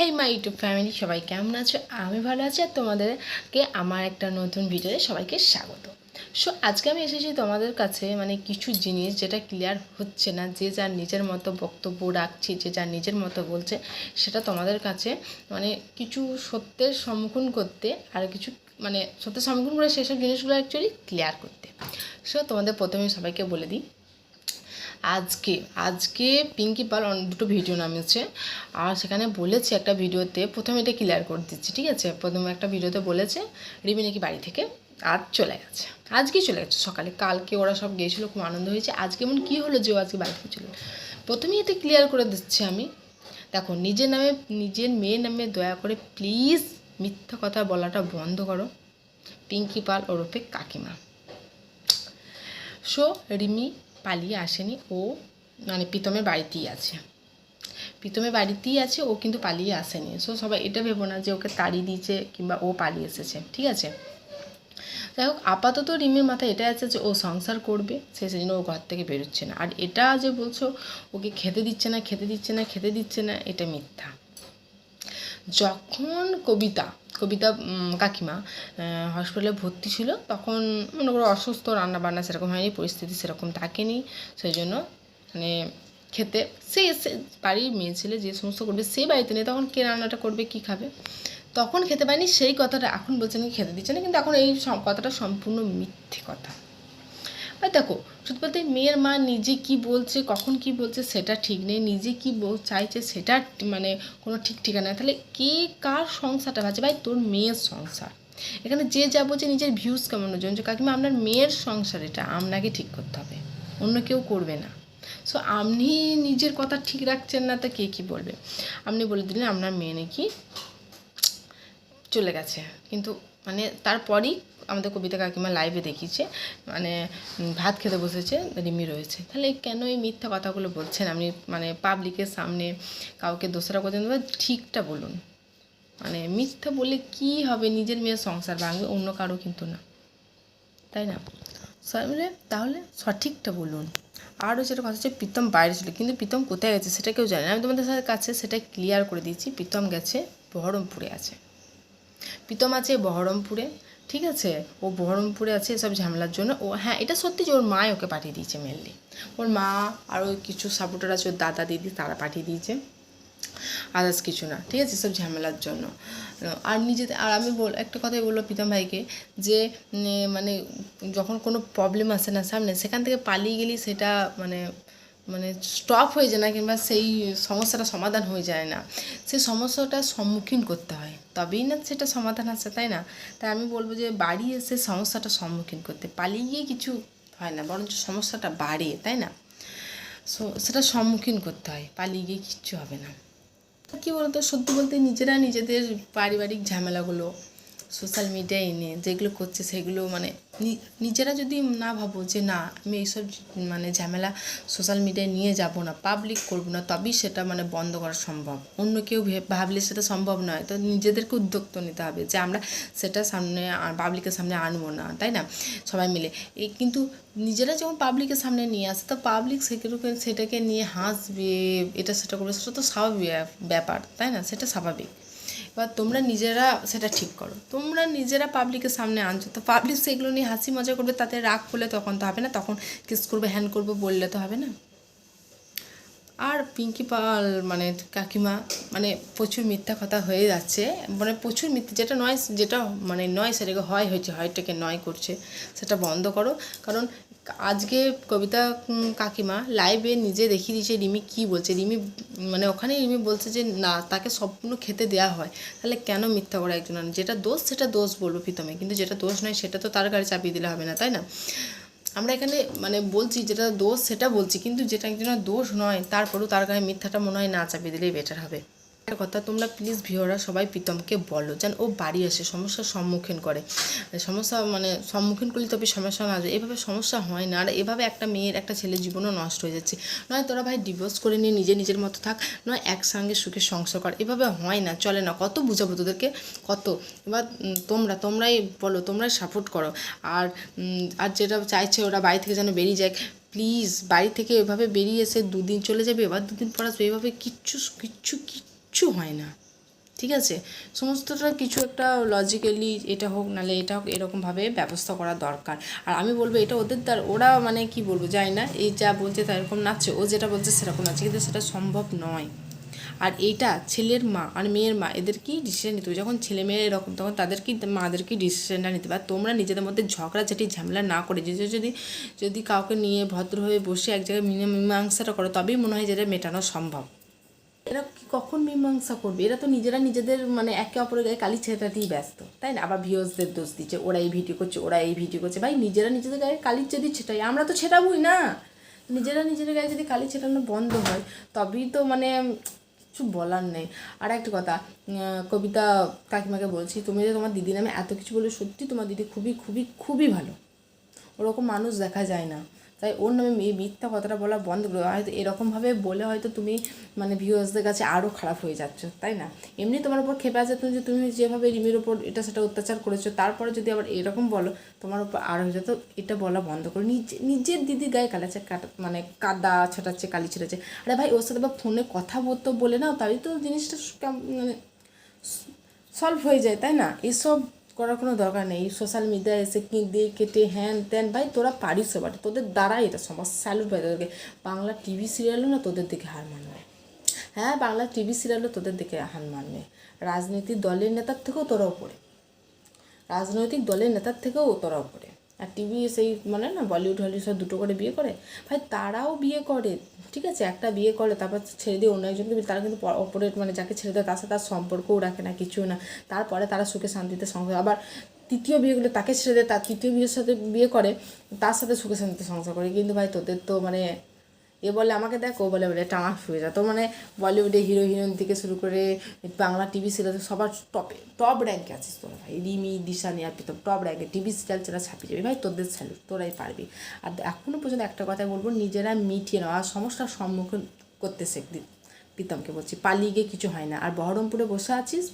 Hey my YouTube family সবাই কেমন আছো? আমি ভালো আছি আর তোমাদেরকে আমার একটা নতুন ভিডিওতে সবাইকে স্বাগত। সো আজকে আমি এসেছি তোমাদের কাছে মানে কিছু জিনিস যেটা ক্লিয়ার হচ্ছে না, যে যার নিজের মতো বক্তব্য রাখছি, যে যার নিজের মতো বলছে, সেটা তোমাদের কাছে মানে কিছু সত্যের সম্মুখীন করতে আর কিছু মানে সত্যের সম্মুখীন করে সেসব জিনিসগুলো অ্যাকচুয়ালি ক্লিয়ার করতে। সো তোমাদের প্রথমে সবাইকে বলে দিই আজকে আজকে পিঙ্কি পাল দুটো ভিডিও নামিয়েছে। আর সেখানে বলেছে একটা ভিডিওতে প্রথমে এটা ক্লিয়ার করে দিচ্ছি, ঠিক আছে? প্রথমে একটা ভিডিওতে বলেছে, রিমি নাকি বাড়ি থেকে আজ চলে গেছে। আজকেই চলে গেছে সকালে। কালকে ওরা সব গিয়েছিল, খুব আনন্দ হয়েছে। আজকে এমন কী হলো যে ও আজকে বাড়ি থেকে চলে প্রথমেই এটা ক্লিয়ার করে দিচ্ছি আমি। দেখো, নিজের নামে, নিজের মেয়ের নামে দয়া করে প্লিজ মিথ্যা কথা বলাটা বন্ধ করো। পিঙ্কি পাল ওরফে কাকিমা। সো রিমি পালিয়ে আসেনি, ও মানে প্রীতমের বাড়িতেই আছে। প্রীতমের বাড়িতেই আছে, ও কিন্তু পালিয়ে আসেনি। সো সবাই এটা ভেবো না যে ওকে তাড়িয়ে দিয়েছে কিংবা ও পালিয়ে এসেছে, ঠিক আছে? যাই হোক, আপাতত রিমের মাথায় এটা আছে যে ও সংসার করবে, সে সেজন্য ও ঘর থেকে বেরোচ্ছে না। আর এটা যে বলছো, ওকে খেতে দিচ্ছে না, খেতে দিচ্ছে না, খেতে দিচ্ছে না, এটা মিথ্যা। যখন কবিতা কবিতা কাকিমা হসপিটালে ভর্তি ছিল, তখন মনে করো অসুস্থ রান্না বান্না সেরকম হয়নি, পরিস্থিতি সেরকম থাকেনি সেই জন্য মানে খেতে সে সে বাড়ির মেয়ে ছেলে যে সমস্ত করবে, সে বাড়িতে নেই, তখন কে রান্নাটা করবে, কি খাবে? তখন খেতে পায়নি, সেই কথাটা এখন বলছে খেতে দিচ্ছে না, কিন্তু এখন এই কথাটা সম্পূর্ণ মিথ্যে কথা। আর দেখো সত্যি বলতে মেয়ের মা নিজে কি বলছে, কখন কি বলছে সেটা ঠিক নেই। নিজে কি চাইছে সেটা মানে কোনো ঠিক ঠিকানা তাহলে কে কার সংসারটা ভাবছে? ভাই, তোর মেয়ের সংসার। এখানে যে যা বলছে নিজের ভিউজ কেমনের জন্য যে কাকিমা, আপনার মেয়ের সংসার এটা। আপনাকে ঠিক করতে হবে। অন্য কেউ করবে না। সো আপনি নিজের কথা ঠিক রাখছেন না, তা কে কী বলবে? আপনি বলে দিলেন আপনার মেয়ে নাকি চলে গেছে। কিন্তু মানে তারপরই আমাদের কবিতা কাকিমা লাইভে দেখিয়েছে মানে ভাত খেতে বসেছে, রিমি রয়েছে। তাহলে কেন এই মিথ্যা কথাগুলো বলছেন? আপনি মানে পাবলিকের সামনে কাউকে দোষরা করছেন ঠিকটা বলুন। মানে মিথ্যা বলে কি হবে? নিজের মেয়ের সংসার ভাঙবে, অন্য কারও কিন্তু না। তাই না? মানে তাহলে সঠিকটা বলুন। আরও যেটা কথা হচ্ছে, প্রীতম বাইরে ছিল। কিন্তু প্রীতম কোথায় গেছে সেটা কেউ জানে না। আমি তোমাদের সাথে কাছে সেটা ক্লিয়ার করে দিয়েছি। প্রীতম গেছে বহরমপুরে আছে। প্রীতম আছে বহরমপুরে। ঠিক আছে? ও বহরমপুরে আছে, এসব ঝামেলার জন্য। ও হ্যাঁ এটা সত্যি যে ওর মা ওকে পাঠিয়ে দিয়েছে মেনলি ওর মা আর ওই কিছু সাপোর্টার আছে, ওর দাদা, দিদি, তারা পাঠিয়ে দিয়েছে। আদার্স কিছু না, ঠিক আছে? সব ঝামেলার জন্য। আর নিজেদের আর আমি বল, একটা কথাই বলল প্রীতম ভাইকে, যে মানে যখন কোনো প্রবলেম আসে না সামনে, সেখান থেকে পালিয়ে গেলেই সেটা মানে মানে স্টপ হয়ে যায় না কিংবা সেই সমস্যাটা সমাধান হয়ে যায় না। সেই সমস্যাটার সম্মুখীন করতে হয়। তবেই না সেটা সমাধান আসে তাই না? তাই আমি বলব যে বাড়ি এসে সমস্যাটা সম্মুখীন করতে, পালিয়ে গিয়ে কিছু হয় না, বরঞ্চ সমস্যাটা বাড়ে, তাই না? সো সেটা সম্মুখীন করতে হয়, পালিয়ে গিয়ে কিচ্ছু হবে না। কী বলতো, সত্যি বলতে নিজেরা নিজেদের পারিবারিক ঝামেলাগুলো সোশ্যাল মিডিয়ায় এনে যেগুলো করছে সেগুলো মানে নিজেরা যদি না ভাবো যে না, আমি এইসব মানে ঝামেলা সোশ্যাল মিডিয়ায় নিয়ে যাব না পাবলিক করব না, তবেই সেটা মানে বন্ধ করা সম্ভব। অন্য কেউ ভাবলে সেটা সম্ভব নয়। তো নিজেদেরকে উদ্যোগ তো নিতে হবে যে আমরা সেটা সামনে পাবলিকের সামনে আনব না, তাই না? সবাই মিলে। এই কিন্তু নিজেরা যখন পাবলিকের সামনে নিয়ে আসে, তো পাবলিক সেগুলোকে, সেটাকে নিয়ে হাসবে, এটা সেটা করবে, সেটা তো স্বাভাবিক ব্যাপার, তাই না? সেটা স্বাভাবিক। এবার তোমরা নিজেরা সেটা ঠিক করো। তোমরা নিজেরা পাবলিকের সামনে আনছো। তো পাবলিক সেগুলো নিয়ে হাসি মজা করবে, তাতে রাগ করলে তখন তো হবে না, তখন কিস করবে হ্যান করবে, বললে তো হবে না। আর পিঙ্কি পাল মানে কাকিমা মানে প্রচুর মিথ্যা কথা হয়ে যাচ্ছে। মানে প্রচুর মিথ্যা, যেটা নয়, যেটা মানে নয়, সেটাকে হয় হয়েছে, হয়টাকে নয় করছে, সেটা বন্ধ করো। কারণ আজকে কবিতা কাকিমা লাইভে নিজে দেখিয়ে দিয়েছে রিমি কী বলছে। রিমি মানে ওখানে রিমি বলছে যে, না, তাকে সম্পূর্ণ খেতে দেওয়া হয়। তাহলে কেন মিথ্যা করে একজন যেটা দোষ, সেটা দোষ বলব প্রীতমে কিন্তু যেটা দোষ নয়, সেটা তো তার গাড়ি চাপিয়ে দিলে হবে না, তাই না? আমরা এখানে মানে বলছি যেটা দোষ সেটা বলছি, কিন্তু যেটা একজনের দোষ নয়, তারপরেও তার গায়ে মিথ্যাটা মনে হয় না চাপিয়ে দিলেই বেটার হবে। একটা কথা, তোমরা প্লিজ ভিওরা সবাই প্রীতমকে বলো যেন ও বাড়ি আসে, সমস্যার সম্মুখীন করে। সমস্যা মানে সম্মুখীন করলে তবে সমস্যা না আসবে এভাবে সমস্যা হয় না। আর এভাবে একটা মেয়ের একটা ছেলের জীবনও নষ্ট হয়ে যাচ্ছে। নয় তোরা ভাই ডিভোর্স করে নিয়ে নিজে নিজের মতো থাক, নয় একসঙ্গে সুখে সংসার কর। এভাবে হয় না, চলে না। কত বুঝাবো তোদেরকে? কত? এবার তোমরা, তোমরাই বলো, তোমরাই সাপোর্ট করো। আর আর যেটা চাইছে ওরা বাড়ি থেকে যেন বেরিয়ে যায় প্লিজ বাড়ি থেকে এভাবে বেরিয়ে এসে দুদিন চলে যাবে, এবার দুদিন পর আসবে। এভাবে কিচ্ছু কিচ্ছু কিচ্ছু হয় না। ঠিক আছে? সমস্তটা কিছু একটা লজিক্যালি এটা হোক, নাহলে এটা হোক, এরকমভাবে ব্যবস্থা করা দরকার। আর আমি বলব এটা ওদের দ্বার, ওরা মানে কি বলব জানি না, এই যা বলছে তা এরকম নাচছে, ও যেটা বলছে সেরকম নাচছে, কিন্তু সেটা সম্ভব নয়। আর এইটা ছেলের মা আর মেয়ের মা, এদের কি ডিসিশন নিতে হবে? যখন ছেলে মেয়ে এরকম, তখন তাদেরকে মাদেরকে ডিসিশনটা নিতে হবে? তোমরা নিজেদের মধ্যে ঝগড়া, ঝাঁটি, ঝামেলা না করে, যে যদি যদি কাউকে নিয়ে ভদ্র হয়ে বসে এক জায়গায় মীমাংসাটা করো, তবেই মনে হয় যে এটা মেটানো সম্ভব। এরা কখন মীমাংসা করবে? এরা তো নিজেরা নিজেদের মানে একে অপরের গায়ে কালি ছেটাতেই ব্যস্ত, তাই না? আবার ভিউসদের দোষ দিচ্ছে ওরা এই ভিডিও করছে ওরা এই ভিডিও করছে। ভাই, নিজেরা নিজেদের গায়ে কালি যদি ছেটাই, আমরা তো ছেটাবই না। নিজেরা নিজেদের গায়ে যদি কালি ছেটানো বন্ধ হয়, তবেই তো মানে কিছু বলার নেই। আর একটা কথা কবিতা কাকিমাকে বলছি, তুমি যে তোমার দিদি নামে এত কিছু বলে সত্যি তোমার দিদি খুবই খুবই খুবই ভালো। ওরকম মানুষ দেখা যায় না। তাই ওর নামে মিথ্যা কথাটা বলা বন্ধ করো। হয়তো এরকমভাবে বলে হয়তো তুমি মানে ভিউয়ার্সদের কাছে আরও খারাপ হয়ে যাচ্ছ, তাই না? এমনি তোমার উপর খেপে আছে তুমি যে, তুমি যেভাবে রিমির ওপর এটা সেটা অত্যাচার করেছ, তারপরে যদি আবার এরকম বলো, তোমার উপর আর হয়ে যেত এটা বলা বন্ধ করো। নিজে নিজের দিদি গায়ে কালাচ্ছে কাটা মানে কাদা ছেটাচ্ছে, কালি ছেটাচ্ছে আরে ভাই, ওর সাথে বা ফোনে কথা বলতো বলে নাও তাই তো জিনিসটা মানে সলভ হয়ে যায়, তাই না? এসব করার কোনো দরকার নেই। সোশ্যাল মিডিয়ায় এসে দিয়ে কেটে হ্যান ত্যান, ভাই তোরা পারিস বাট তোদের দ্বারাই এটা সমস্যা স্যালুট ভাই তোদেরকে। বাংলা টিভি সিরিয়ালও না তোদের দিকে হার মানবে। হ্যাঁ বাংলা টিভি সিরিয়ালও তোদের দিকে হার মানবে। রাজনৈতিক দলের নেতার থেকেও তোরা উপরে। রাজনৈতিক দলের নেতার থেকেও তোরা উপরে। আর টিভি সেই মানে না বলিউড হলিউড সব দুটো করে বিয়ে করে। ভাই তারাও বিয়ে করে, ঠিক আছে? একটা বিয়ে করে, তারপর ছেড়ে দিয়ে অন্য একজনকে তারা কিন্তু অপরেট মানে যাকে ছেড়ে দেয়, তার সাথে তার সম্পর্কও রাখে না কিছু না। তারপরে তারা সুখে শান্তিতে সংসার, আবার তৃতীয় বিয়েগুলো তাকে ছেড়ে দেয়, তার তৃতীয় বিয়ের সাথে বিয়ে করে, তার সাথে সুখে শান্তিতে সংসার করে। কিন্তু ভাই তোদের তো মানে এ বলে আমাকে দেখ বলে বলে টানা শুয়ে যা তো মানে বলিউডে হিরো হিরোইন থেকে শুরু করে বাংলা টিভি সিরিয়াল সবার টপে টপ র্যাঙ্কে আছিস তোরা ভাই। রিমি, দিশা আর প্রীতম টপ র্যাঙ্কে টিভি সিরিয়াল ছাড়া ছাপিয়ে যাবে। ভাই, তোদের স্যালুট তোরাই পারবি। আর এখনও পর্যন্ত একটা কথা বলব, নিজেরা মিটিয়ে নাও। আর সমস্যার সম্মুখীন করতে শেখ প্রীতমকে বলছি, পালিয়ে গিয়ে কিছু হয় না। আর বহরমপুরে বসে আছিস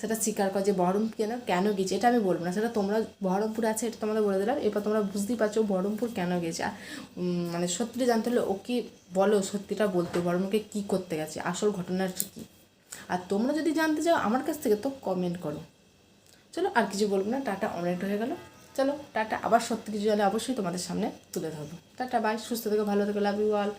সেটা স্বীকার করে যে বহরমপুর কেন কেন গেছে? এটা আমি বলব না। সেটা তোমরা বহরমপুরে আছে, এটা তোমাদের বলে দিলাম। এরপর তোমরা বুঝতেই পারছ বহরমপুর কেন গেছে। মানে সত্যিটা জানতে হলে ওকে বলো সত্যিটা বলতে, বহরমপুরকে কী করতে গেছে, আসল ঘটনাটা কী? আর তোমরা যদি জানতে চাও আমার কাছ থেকে তো কমেন্ট করো। চলো আর কিছু বলব না, টাটা অনেক হয়ে গেলো। চলো, টাটা। আবার সত্যি কিছু জানলে অবশ্যই তোমাদের সামনে তুলে ধরবো। টাটা বাই সুস্থ থেকে, ভালো থেকে লাভ ইউ অল